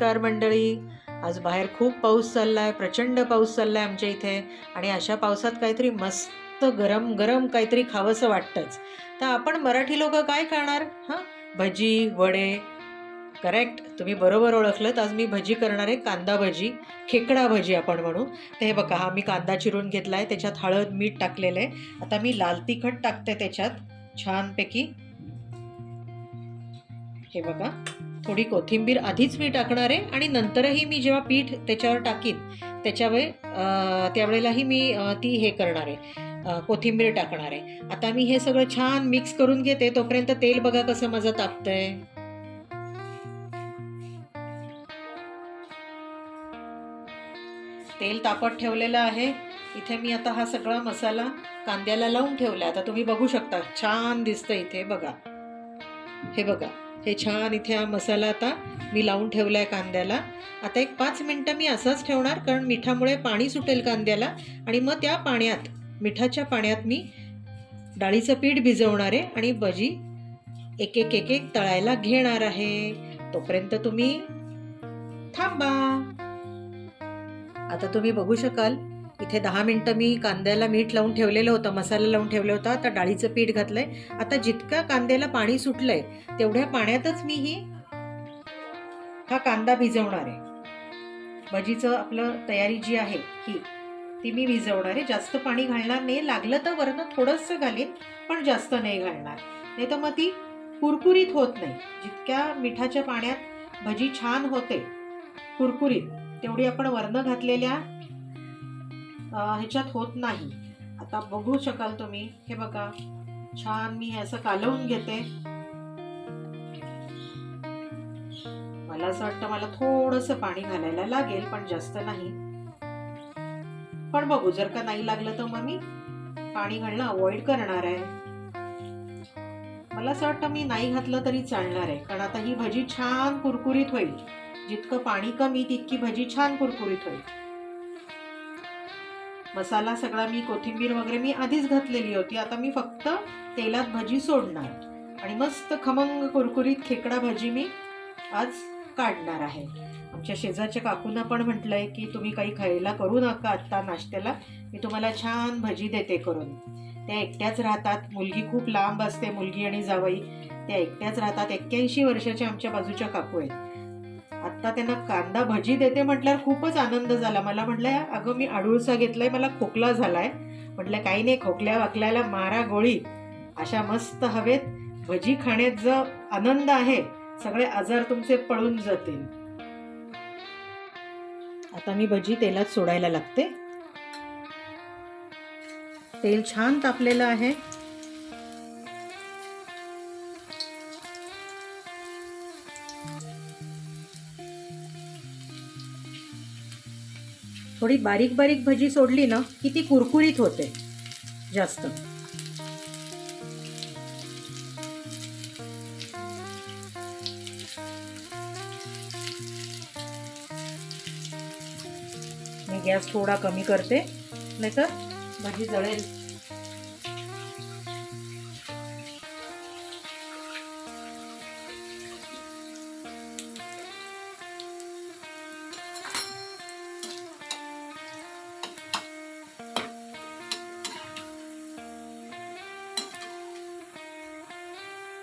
नमस्कार मंडळी. आज बाहेर खूप पाऊस चालला आहे प्रचंड पाऊस चालला आहे आमच्या इथे आणि अशा पावसात काहीतरी मस्त गरम गरम काहीतरी खावंसं वाटतंच. तर आपण मराठी लोक काय खाणार? हां? भजी वडे. करेक्ट तुम्ही बरोबर ओळखलं आज मी भजी करणार आहे कांदा भजी खेकडा भजी आपण म्हणू. तर हे बघा हा मी कांदा चिरून घेतला आहे त्याच्यात हळद मीठ टाकलेलं आहे. आता मी लाल तिखट टाकते त्याच्यात छानपैकी. हे बघा. थोडी कोथिंबीर आधीच मी टाकणार आहे आणि नंतरही मी जेव्हा पीठ त्याच्यावर टाकीन त्याच्यावे त्यावेळेलाही मी ती हे करणार आहे कोथिंबीर टाकणार आहे. आता मी हे सगळं छान मिक्स करून घेते तोपर्यंत तेल बघा कसं माझं तापतंय. तेल तापत ठेवलेलं आहे. इथे मी आता हा सगळा मसाला कांद्याला लावून ठेवला आता तुम्ही बघू शकता छान दिसतं इथे बघा. हे बघा. हे छान इथे हा मसाला आता मी लावून ठेवला आहे कांद्याला. आता एक पाच मिनटं मी असाच ठेवणार कारण मिठामुळे पाणी सुटेल कांद्याला. आणि मग त्या पाण्यात मिठाच्या पाण्यात मी डाळीचं पीठ भिजवणार आहे आणि भजी एक एक एक एक तळायला घेणार आहे. तोपर्यंत तुम्ही थांबा. आता तुम्ही बघू शकाल इथे दहा मिनटं मी कांद्याला मीठ लावून ठेवलेलं होतं मसाला लावून ठेवलं होतं. आता डाळीचं पीठ घातलंय. आता जितक्या कांद्याला पाणी सुटलंय तेवढ्या पाण्यातच मी ही हा कांदा भिजवणार आहे. भजीचं आपलं तयारी जी आहे ही ती मी भिजवणार आहे. जास्त पाणी घालणार नाही. लागलं तर वरनं थोडंसं घालीन पण जास्त नाही घालणार. नाही तर मग ती कुरकुरीत होत नाही. जितक्या मिठाच्या पाण्यात भजी छान होते कुरकुरीत तेवढी आपण वरनं घातलेल्या ह्याच्यात होत नाही. आता बघू शकाल तुम्ही. हे बघा. छान मी हे असं कालवून घेते. मला असं वाटतं मला थोडंसं पाणी घालायला लागेल पण जास्त नाही. पण बघू जर का नाही लागलं तर मग मी पाणी घालणं अवॉइड करणार आहे. मला असं वाटतं मी नाही घातलं तरी चालणार आहे. कारण आता ही भजी छान कुरकुरीत होईल. जितकं पाणी कमी तितकी भजी छान कुरकुरीत होईल. मसाला सगळा मी कोथिंबीर वगैरे मी आधीच घातलेली होती. आता मी फक्त तेलात भजी सोडणार. आणि मस्त खमंग कुरकुरीत खेकडा भजी मी आज काढणार आहे. आमच्या शेजारच्या काकूंना पण म्हटलंय की तुम्ही काही खायला करू नका आत्ता नाश्त्याला. मी तुम्हाला छान भजी देते करून. त्या एकट्याच राहतात. मुलगी खूप लांब असते मुलगी आणि जावई. त्या एकट्याच राहतात. एक्क्याऐंशी वर्षाच्या आमच्या बाजूच्या काकू आहेत. आत्ता त्यांना कांदा भजी देते म्हटल्यावर खूपच आनंद झाला. मला म्हटलं अगं मी आडूळसा घेतलाय मला खोकला झालाय. म्हटलं काही नाही खोकल्या वाकल्याला मारा गोळी. अशा मस्त हवेत भजी खाण्यात जो आनंद आहे सगळे आजार तुमचे पळून जातील. आता मी भजी तेलात सोडायला लागते. तेल छान तापलेलं आहे. थोडी बारीक बारीक भजी सोडली ना की ती कुरकुरीत होते. जास्त. मी गॅस थोडा कमी करते नाहीतर भजी जळेल.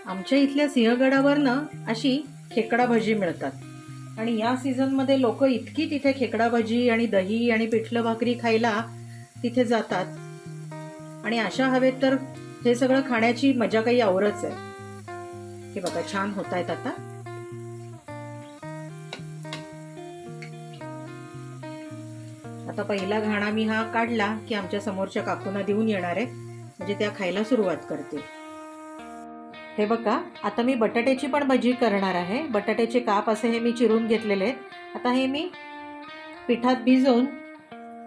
आमच्या इथल्या सिंहगडावर ना अशी खेकडा भजी मिळतात. आणि या सीझनमध्ये लोक इतकी तिथे खेकडा भजी आणि दही आणि पिठलं भाकरी खायला तिथे जातात. आणि अशा हवेत तर हे सगळं खाण्याची मजा काही आवरच आहे. हे बघा छान होत आहेत आता. आता पहिला घाणा मी हा काढला की आमच्या समोरच्या काकूंना देऊन येणार आहे. म्हणजे त्या खायला सुरुवात करतील. हे बघा आता मी बटाट्याची पण भजी करणार आहे. बटाट्याचे काप असे हे मी चिरून घेतलेले आहेत. आता हे मी पिठात भिजवून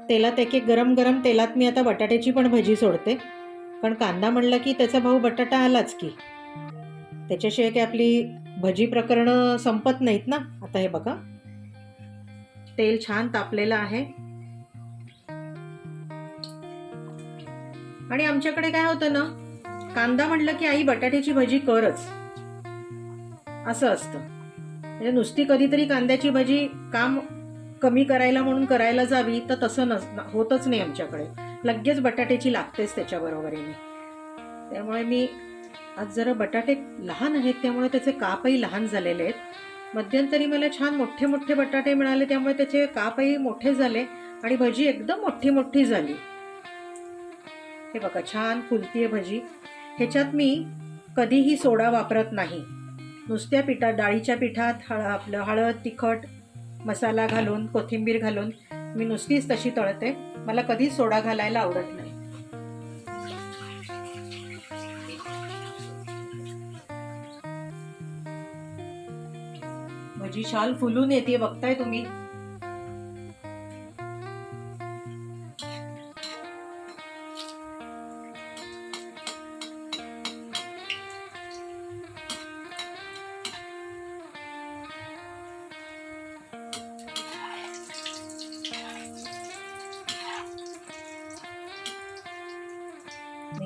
तेलात एक एक गरम गरम तेलात मी आता बटाट्याची पण भजी सोडते. कारण कांदा म्हणला की त्याचा भाऊ बटाटा आलाच की. त्याच्याशिवाय काही आपली भजी प्रकरणं संपत नाहीत ना? आता हे बघा. तेल छान तापलेलं आहे. आणि आमच्याकडे काय होतं ना? कांदा म्हटलं की आई बटाट्याची भजी करच. असं असतं. म्हणजे नुसती कधीतरी कांद्याची भजी काम कमी करायला म्हणून करायला जावी तर तसं नस होतच नाही आमच्याकडे. लगेच बटाट्याची लागतेच त्याच्याबरोबरीने. त्यामुळे मी आज जरा बटाटे लहान आहेत त्यामुळे त्याचे कापही लहान झालेले आहेत. मध्यंतरी मला छान मोठे मोठे बटाटे मिळाले त्यामुळे त्याचे कापही मोठे झाले आणि भजी एकदम मोठी मोठी झाली. हे बघा छान फुलतीये भजी. ह्याच्यात मी कधीही सोडा वापरत नाही. नुसत्या पिठात डाळीच्या पिठात हळ आपलं हळद तिखट मसाला घालून कोथिंबीर घालून मी नुसतीच तशी तळते. मला कधीच सोडा घालायला आवडत नाही. भजी शाल फुलून येते बघताय तुम्ही?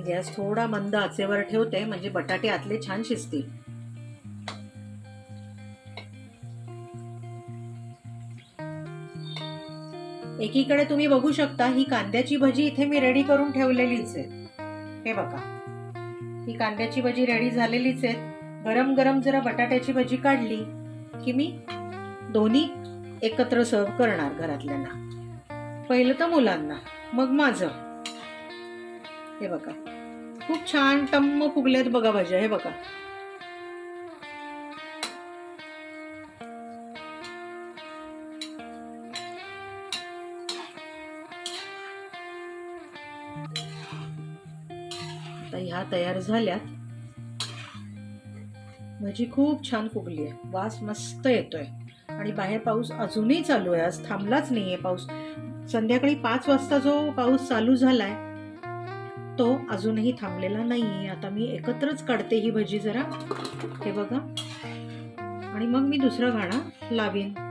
गॅस थोडा मंद आचेवर ठेवते म्हणजे बटाटे आतले छान शिजतील. एकीकडे तुम्ही बघू शकता ही कांद्याची भजी इथे मी रेडी करून ठेवलेलीच आहे. हे बघा. ही कांद्याची भजी रेडी झालेलीच आहे. गरम गरम जरा बटाट्याची भजी काढली की मी दोन्ही एकत्र सर्व करणार घरातल्यांना. पहिलं तर मुलांना मग माझं. हे बघा. खूप छान टम्म फुगल्यात बघा भाज्या हे बघा. आता ह्या तयार झाल्यात. भाजी खूप छान फुगली आहे. वास मस्त येतोय. आणि बाहेर पाऊस अजूनही चालू आहे. आज थांबलाच नाहीये पाऊस. संध्याकाळी पाच वाजता जो पाऊस चालू झालाय तो अजूनही थांबलेला नाहीये. आता मी एकत्रच काढते ही भजी जरा. हे बघा. आणि मग मी दुसरं गाणं लावीन.